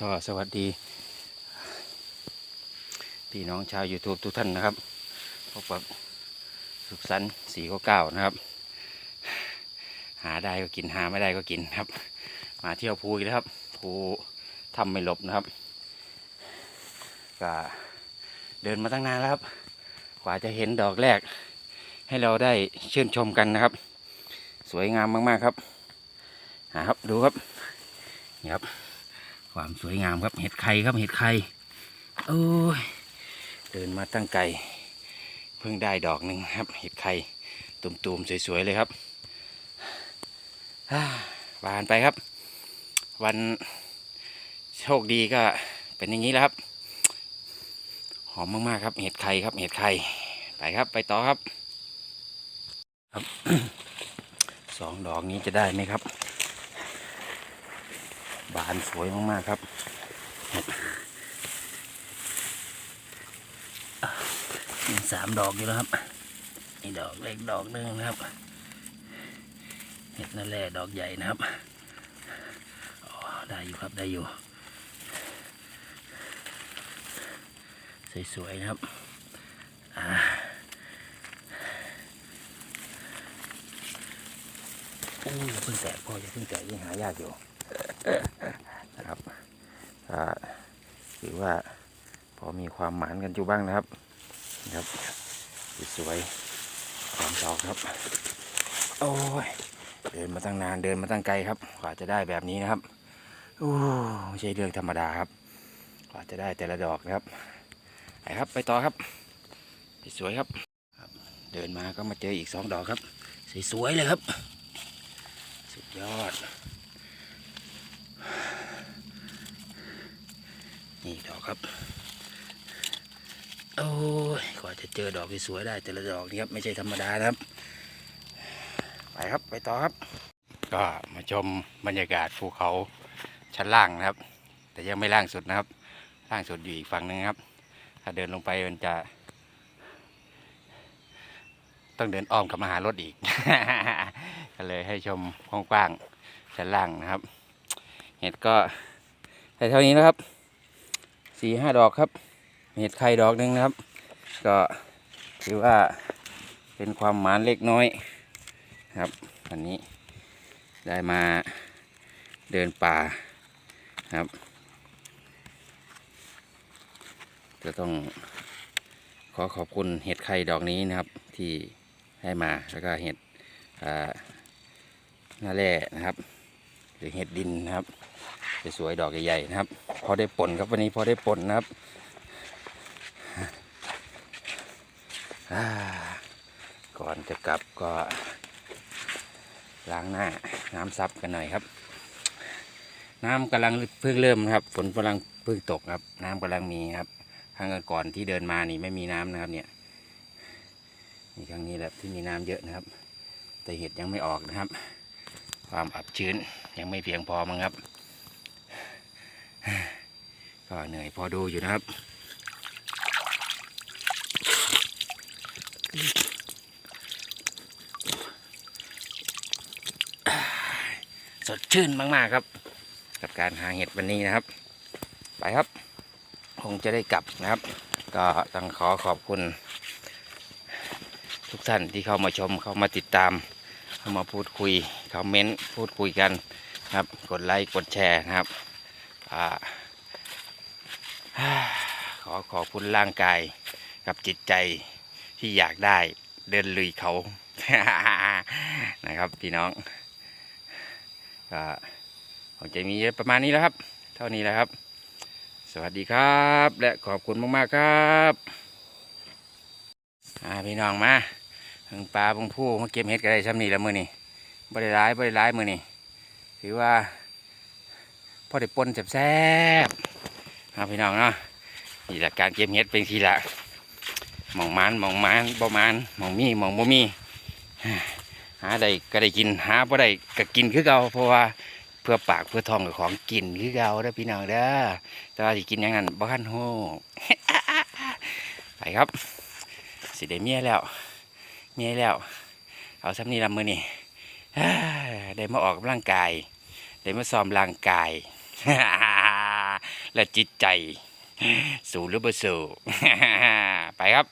ก็สวัสดี พี่น้องชาว YouTube ทุกท่านนะครับพบกับสุขสันต์สี่เก้านะครับ หาได้ก็กินหาไม่ได้ก็กินครับ มาเที่ยวภูอีกแล้วครับภูทำไม่หลบนะครับก็เดินมาตั้งนานแล้วครับ กว่าจะเห็นดอกแรก ให้เราได้ชื่นชมกันนะครับ สวยงามมาก ๆ ครับ หาครับดูครับนี่ครับ ความสวยงามครับเห็ดไข่ครับเห็ดไข่โอ้ยเดินมาตั้งไกลเพิ่งได้ดอกหนึ่งครับ เห็ดไข่ตุ่มๆสวยๆเลยครับอ่าบานไปครับ วันโชคดีก็เป็นอย่างนี้แล้วครับ หอมมากๆครับ เห็ดไข่ครับ เห็ดไข่ไปครับ ไปต่อครับ ครับสองดอกนี้จะได้ไหมครับ บานสวยมากๆครับมีสามดอกอยู่แล้วครับนี่ดอกเล็กดอกหนึ่งนะครับเห็ดนั่นแหละดอกใหญ่นะครับอ๋อได้อยู่ครับได้อยู่ สวยๆนะครับอ่าโอ้ยอย่าเพิ่งแตกพ่ออย่าเพิ่งแตกยังหายากอยู่ นะครับถือว่าพอมีความหมานกันอยู่บ้างนะครับนะครับสวยความดอกครับ โอ้ยเดินมาตั้งนานเดินมาตั้งไกลครับกว่าจะได้แบบนี้นะครับโอ้ไม่ใช่เรื่องธรรมดาครับกว่าจะได้แต่ละดอกนะครับไปครับไปต่อครับสวยครับครับเดินมาก็มาเจออีกสองดอกครับ สวยๆเลยครับ สุดยอด นี่ดอกครับโอ้ยกว่าจะเจอดอกที่สวยได้แต่ละดอกนี่ครับไม่ใช่ธรรมดานะครับ ไปครับไปต่อครับ ก็มาชมบรรยากาศภูเขาชั้นล่างนะครับ แต่ยังไม่ล่างสุดนะครับ ล่างสุดอยู่อีกฝั่งหนึงครับ ถ้าเดินลงไปมันจะ ต้องเดินอ้อมกลับมาหารถอีก ก็เลยให้ชมกว้างๆชั้นล่างนะครับ เห็ดก็ได้เท่านี้นะครับ สี่ห้าดอกครับ เห็ดไข่ดอกหนึ่งนะครับ ก็ถือว่าเป็นความหมานเล็กน้อยครับวันนี้ได้มาเดินป่าครับ จะต้องขอขอบคุณเห็ดไข่ดอกนี้นะครับที่ให้มาแล้วก็เห็ดอ่าหน้าแร่นะครับ หรือเห็ดดินนะครับสวยๆดอกใหญ่ๆนะครับพอได้ผลครับวันนี้พอได้ผลนะครับก่อนจะกลับก็ล้างหน้าน้ำซับกันหน่อยครับ น้ำกำลังเพิ่งเริ่มครับ ฝนกำลังเพิ่งตกครับ น้ำกำลังมีครับครั้งก่อนที่เดินมานี่ไม่มีน้ำนะครับเนี่ยมีครั้งนี้แหละที่มีน้ำเยอะนะครับ แต่เห็ดยังไม่ออกนะครับ ความอับชื้นยังไม่เพียงพอมั้งครับ ก็เหนื่อยพอดูอยู่นะครับ สดชื่นมาก ๆ ครับ กับการหาเห็ดวันนี้นะครับ ไปครับ คงจะได้กลับนะครับ ก็ต้องขอขอบคุณ ทุกท่านที่เข้ามาชมเข้ามาติดตามามาพูดคุยคอมเมนต์พูดคุยกันครับ กดไลค์กดแชร์นะครับอ่าขอขอบคุณร่างกายกับจิตใจที่อยากได้เดินลุยเขา นะครับพี่น้องก็คงจะมีประมาณนี้แล้วครับ เท่านี้แหล้วครับ สวัสดีครับ และขอบคุณมาก ๆ ครับอ่าพี่น้องมา ถึงปลาพงผู้มาเก็บเห็ดกันได้ซ้ำนี่แล้วมือนี่บริร้ายบริร้ายมือนี่ถือว่าพ่อได้ปนแซ่บๆครับพี่น้องเนาะนี่แหละการเก็บเห็ดเป็นทีละหมองมันหมองมันบ่มันหมองมีหมองบ่มีหาได้ก็ได้กินหาบ่ได้ก็กินคือเก่าเพราะว่าเพื่อปากเพื่อท้องกับของกินคือเก่าเด้อพี่น้องเด้อแต่ว่าสิกินหยังนั้นบ่ทันโฮไปครับสิได้เมียแล้ว มียแล้ว เอาซ้ำนี่ลำมือนี่ได้มาออกกำลังกาย ได้มาซ้อมร่างกาย และจิตใจ สู่หรือบ่สู่ไปครับ